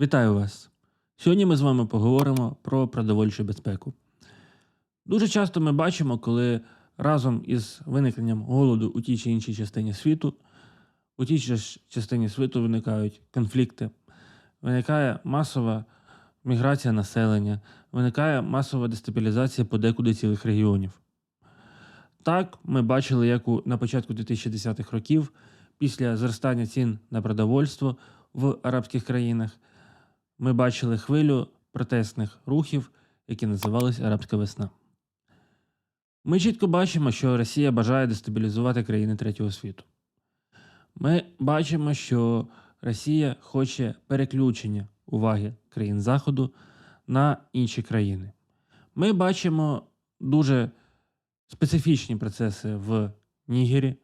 Вітаю вас! Сьогодні ми з вами поговоримо про продовольчу безпеку. Дуже часто ми бачимо, коли разом із виникненням голоду у тій чи іншій частині світу, у тій чи частині світу виникають конфлікти, виникає масова міграція населення, виникає масова дестабілізація подекуди цілих регіонів. Так, ми бачили, як у, на початку 2010-х років, після зростання цін на продовольство в арабських країнах, ми бачили хвилю протестних рухів, які називались Арабська весна. Ми чітко бачимо, що Росія бажає дестабілізувати країни третього світу. Ми бачимо, що Росія хоче переключення уваги країн Заходу на інші країни. Ми бачимо дуже специфічні процеси в Нігері.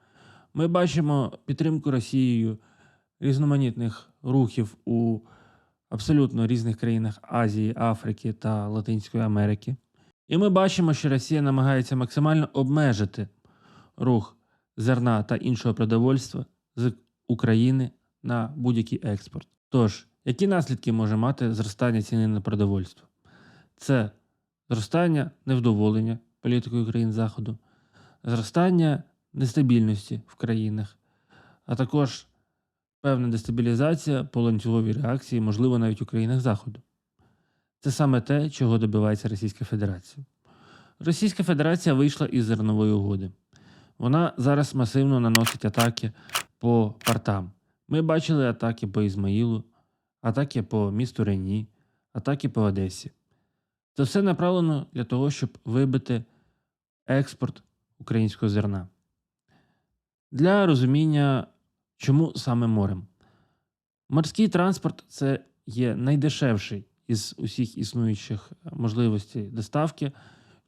Ми бачимо підтримку Росією різноманітних рухів у абсолютно різних країнах Азії, Африки та Латинської Америки. І ми бачимо, що Росія намагається максимально обмежити рух зерна та іншого продовольства з України на будь-який експорт. Тож, які наслідки може мати зростання ціни на продовольство? Це зростання невдоволення політикою країн Заходу, зростання нестабільності в країнах, а також певна дестабілізація по ланцюговій реакції, можливо, навіть у країнах Заходу. Це саме те, чого добивається Російська Федерація. Російська Федерація вийшла із зернової угоди. Вона зараз масивно наносить атаки по портам. Ми бачили атаки по Ізмаїлу, атаки по місту Рені, атаки по Одесі. Це все направлено для того, щоб вибити експорт українського зерна. Для розуміння, чому саме морем. Морський транспорт це є найдешевший із усіх існуючих можливостей доставки.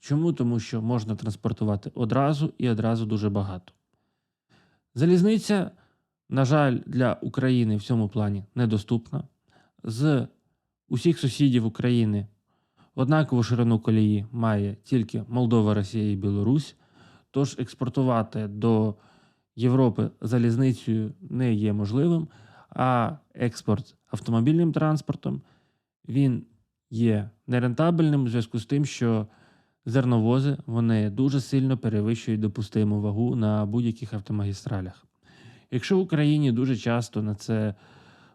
Чому? Тому що можна транспортувати одразу і одразу дуже багато. Залізниця, на жаль, для України в цьому плані недоступна. З усіх сусідів України однакову ширину колії має тільки Молдова, Росія і Білорусь. Тож експортувати до Європи залізницею не є можливим, а експорт автомобільним транспортом він є нерентабельним у зв'язку з тим, що зерновози вони дуже сильно перевищують допустиму вагу на будь-яких автомагістралях. Якщо в Україні дуже часто на це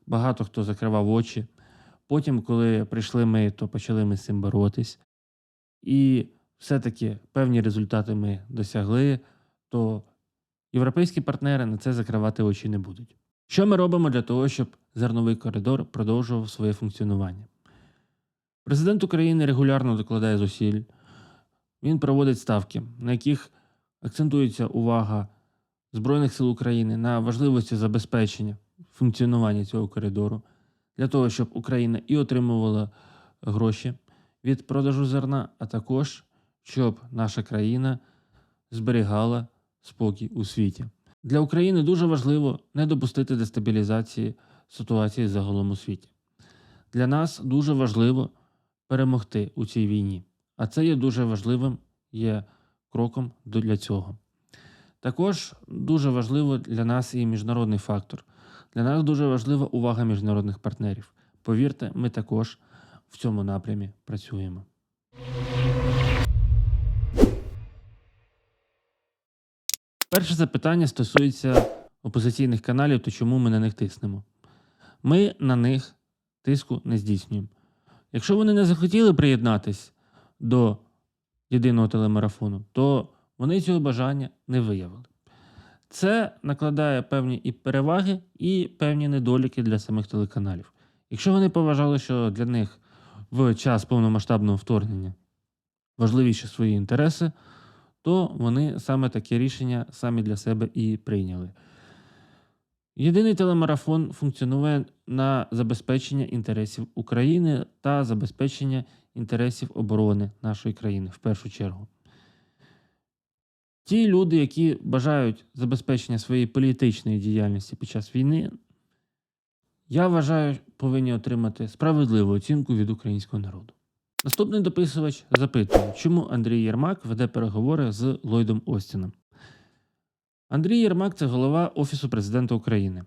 багато хто закривав очі, потім, коли прийшли ми, то почали ми з цим боротись, і все-таки певні результати ми досягли, то європейські партнери на це закривати очі не будуть. Що ми робимо для того, щоб зерновий коридор продовжував своє функціонування? Президент України регулярно докладає зусиль, він проводить ставки, на яких акцентується увага Збройних сил України на важливості забезпечення функціонування цього коридору для того, щоб Україна і отримувала гроші від продажу зерна, а також щоб наша країна зберігала спокій у світі. Для України дуже важливо не допустити дестабілізації ситуації загалом у світі. Для нас дуже важливо перемогти у цій війні, а це є дуже важливим є кроком для цього. Також дуже важливо для нас і міжнародний фактор. Для нас дуже важлива увага міжнародних партнерів. Повірте, ми також в цьому напрямі працюємо. Перше запитання стосується опозиційних каналів, то чому ми на них тиснемо? Ми на них тиску не здійснюємо. Якщо вони не захотіли приєднатись до єдиного телемарафону, то вони цього бажання не виявили. Це накладає певні і переваги, і певні недоліки для самих телеканалів. Якщо вони поважали, що для них в час повномасштабного вторгнення важливіші свої інтереси, то вони саме таке рішення самі для себе і прийняли. Єдиний телемарафон функціонує на забезпечення інтересів України та забезпечення інтересів оборони нашої країни в першу чергу. Ті люди, які бажають забезпечення своєї політичної діяльності під час війни, я вважаю, повинні отримати справедливу оцінку від українського народу. Наступний дописувач запитує, чому Андрій Єрмак веде переговори з Ллойдом Остіном. Андрій Єрмак це голова Офісу президента України.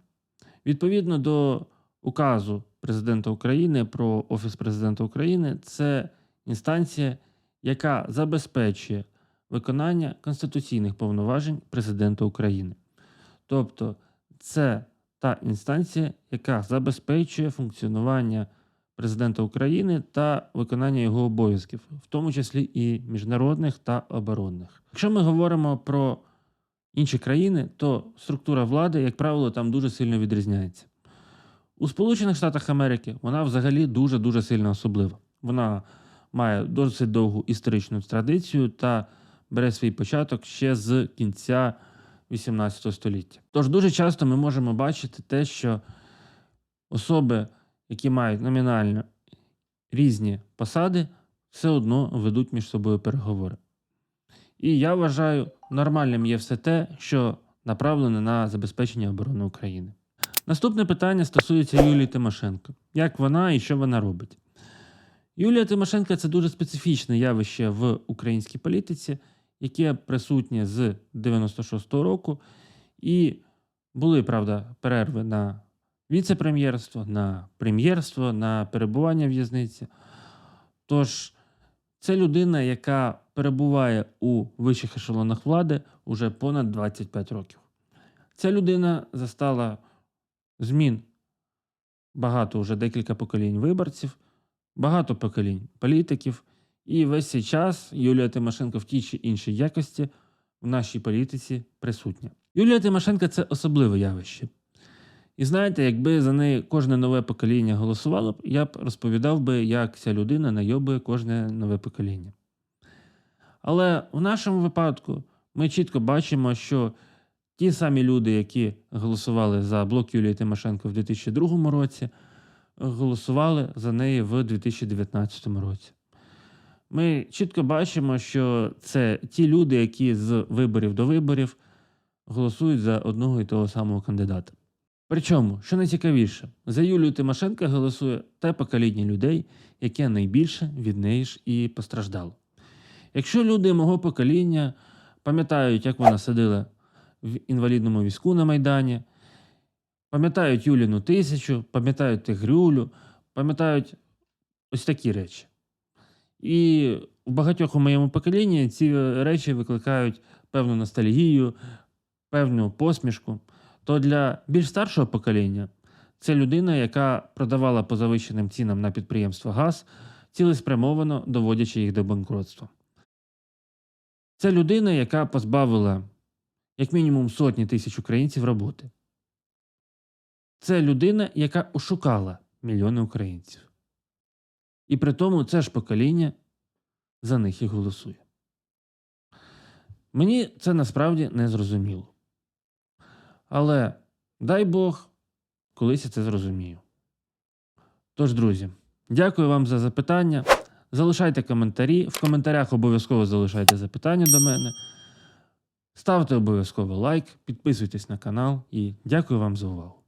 Відповідно до указу президента України, про Офіс президента України це інстанція, яка забезпечує виконання конституційних повноважень президента України. Тобто, це та інстанція, яка забезпечує функціонування президента України та виконання його обов'язків, в тому числі і міжнародних та оборонних. Якщо ми говоримо про інші країни, то структура влади, як правило, там дуже сильно відрізняється. У Сполучених Штатах Америки вона взагалі дуже дуже сильно особлива. Вона має досить довгу історичну традицію та бере свій початок ще з кінця 18 століття. Тож дуже часто ми можемо бачити те, що особи, які мають номінально різні посади, все одно ведуть між собою переговори. І я вважаю, нормальним є все те, що направлене на забезпечення оборони України. Наступне питання стосується Юлії Тимошенко. Як вона і що вона робить? Юлія Тимошенко це дуже специфічне явище в українській політиці, яке присутнє з 96-го року. І були, правда, перерви на віце-прем'єрство, на прем'єрство, на перебування в'язниці. Тож, це людина, яка перебуває у вищих ешелонах влади уже понад 25 років. Ця людина застала змін багато вже декілька поколінь виборців, багато поколінь політиків. І весь цей час Юлія Тимошенко в тій чи іншій якості в нашій політиці присутня. Юлія Тимошенко це особливе явище. І знаєте, якби за неї кожне нове покоління голосувало б, я б розповідав би, як ця людина найобує кожне нове покоління. Але в нашому випадку ми чітко бачимо, що ті самі люди, які голосували за блок Юлії Тимошенко в 2002 році, голосували за неї в 2019 році. Ми чітко бачимо, що це ті люди, які з виборів до виборів голосують за одного і того самого кандидата. Причому, що найцікавіше, за Юлію Тимошенко голосує те покоління людей, яке найбільше від неї ж і постраждало. Якщо люди мого покоління пам'ятають, як вона сидила в інвалідному візку на Майдані, пам'ятають Юліну тисячу, пам'ятають Тигрюлю, пам'ятають ось такі речі. І у багатьох у моєму поколінні ці речі викликають певну ностальгію, певну посмішку. То для більш старшого покоління це людина, яка продавала по завищеним цінам на підприємства газ, цілеспрямовано доводячи їх до банкротства. Це людина, яка позбавила як мінімум сотні тисяч українців роботи. Це людина, яка ошукала мільйони українців. І при тому це ж покоління за них і голосує. Мені це насправді не зрозуміло. Але дай Бог, колись я це зрозумію. Тож, друзі, дякую вам за запитання. Залишайте коментарі. В коментарях обов'язково залишайте запитання до мене. Ставте обов'язково лайк, підписуйтесь на канал і дякую вам за увагу.